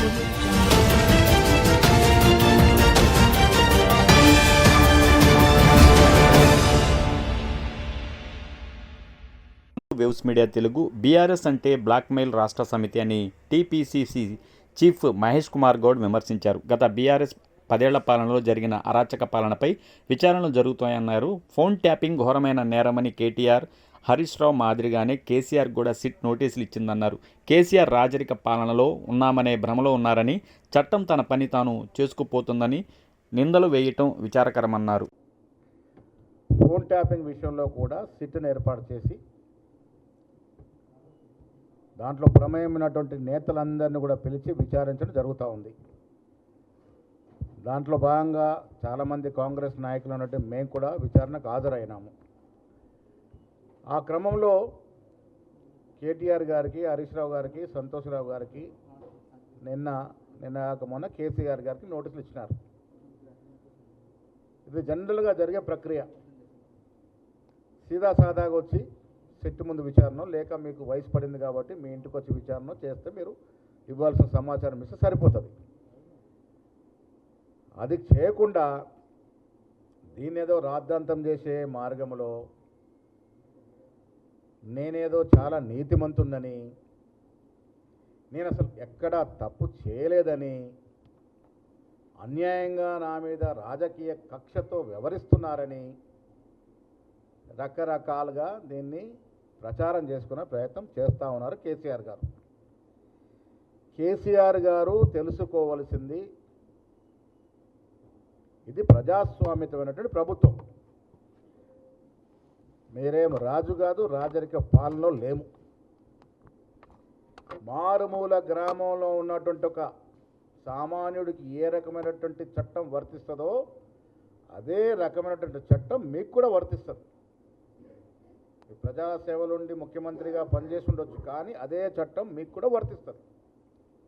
Waves media Telugu BRS అంటే blackmail రాష్ట్ర సమితి అని టీపీసీసీ చీఫ్ మహేష్ కుమార్ గౌడ్ విమర్శించారు. గత బీఆర్ఎస్ పదేళ్ళ పాలనలో జరిగిన అరాచక పాలనపై విచారణలు జరుగుతాయన్నారు. ఫోన్ ట్యాపింగ్ ఘోరమైన నేరమని కేటీఆర్ హరీష్ రావు మాదిరిగానే కేసీఆర్ కూడా సిట్ నోటీసులు ఇచ్చిందన్నారు. కేసీఆర్ రాజరిక పాలనలో ఉన్నామనే భ్రమలో ఉన్నారని చట్టం తన పని తాను చేసుకుపోతుందని నిందలు వేయటం విచారకరమన్నారు. ఫోన్ ట్యాపింగ్ విషయంలో కూడా సిట్ను ఏర్పాటు చేసి దాంట్లో ప్రమేయమైనటువంటి నేతలందరినీ కూడా పిలిచి విచారించడం జరుగుతూ ఉంది. దాంట్లో భాగంగా చాలామంది కాంగ్రెస్ నాయకులు ఉన్నట్టు మేము కూడా విచారణకు హాజరైనాము ఆ క్రమంలో కేటీఆర్ గారికి హరీష్ రావు గారికి సంతోష్రావు గారికి నిన్న నిన్న కాక మొన్న కేసీఆర్ గారికి నోటీసులు ఇచ్చినారు. ఇది జనరల్గా జరిగే ప్రక్రియ. సీదా సాదాగా వచ్చి సెట్ ముందు విచారణ లేక మీకు వయసు పడింది కాబట్టి మీ ఇంటికి వచ్చి విచారణ చేస్తే మీరు ఇవ్వాల్సిన సమాచారం ఇస్తే సరిపోతుంది. అది చేయకుండా దీన్ని ఏదో రాద్ధాంతం చేసే మార్గంలో నేనేదో చాలా నీతిమంతుందని నేను అసలు ఎక్కడా తప్పు చేయలేదని అన్యాయంగా నా మీద రాజకీయ కక్షతో వ్యవహరిస్తున్నారని రకరకాలుగా దీన్ని ప్రచారం చేసుకునే ప్రయత్నం చేస్తూ ఉన్నారు కేసీఆర్ గారు. కేసీఆర్ గారు తెలుసుకోవలసింది ఇది ప్రజాస్వామ్యమైనటువంటి ప్రభుత్వం. మీరేం రాజు కాదు రాజరిక పాలనలో లేము. మారుమూల గ్రామంలో ఉన్నటువంటి ఒక సామాన్యుడికి ఏ రకమైనటువంటి చట్టం వర్తిస్తుందో అదే రకమైనటువంటి చట్టం మీకు కూడా వర్తిస్తుంది. ఈ ప్రజాసేవలుండి ముఖ్యమంత్రిగా పనిచేసి ఉండొచ్చు కానీ అదే చట్టం మీకు కూడా వర్తిస్తుంది.